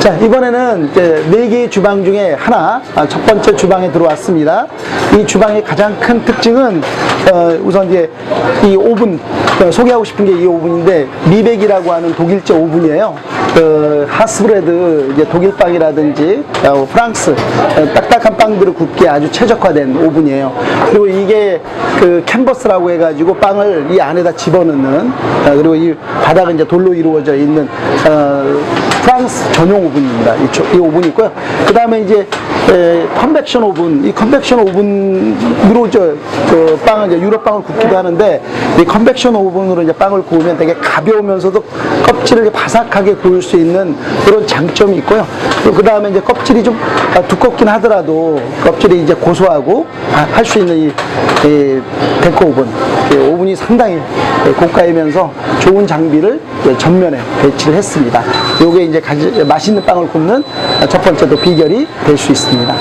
자, 이번에는 이제 네 개의 주방 중에 하나, 아, 첫 번째 주방에 들어왔습니다. 이 주방의 가장 큰 특징은, 어, 우선 이제 이 오븐, 어, 소개하고 싶은 게 이 오븐인데, 미백이라고 하는 독일제 오븐이에요. 그 하스브레드, 이제 독일 빵이라든지, 어, 프랑스, 어, 딱딱한 빵들을 굽기에 아주 최적화된 오븐이에요. 그리고 이게 그 캔버스라고 해가지고 빵을 이 안에다 집어넣는, 어, 그리고 이 바닥은 이제 돌로 이루어져 있는, 어, 프랑스 전용 오븐입니다. 이, 오븐이 있고요. 그 다음에 이제 에, 컨벡션 오븐, 이 컨벡션 오븐으로 저, 그 빵을 이제 유럽 빵을 굽기도 하는데 이 컨벡션 오븐으로 이제 빵을 구우면 되게 가벼우면서도 껍질을 바삭하게 구울 수 있는 그런 장점이 있고요. 그 다음에 이제 껍질이 좀 아, 두껍긴 하더라도 껍질이 이제 고소하고 할 수 있는 이, 이 데코 오븐, 이 오븐이 상당히 고가이면서 좋은 장비를 전면에 배치를 했습니다. 요게 이제 맛있는 빵을 굽는 첫 번째 또 비결이 될 수 있습니다.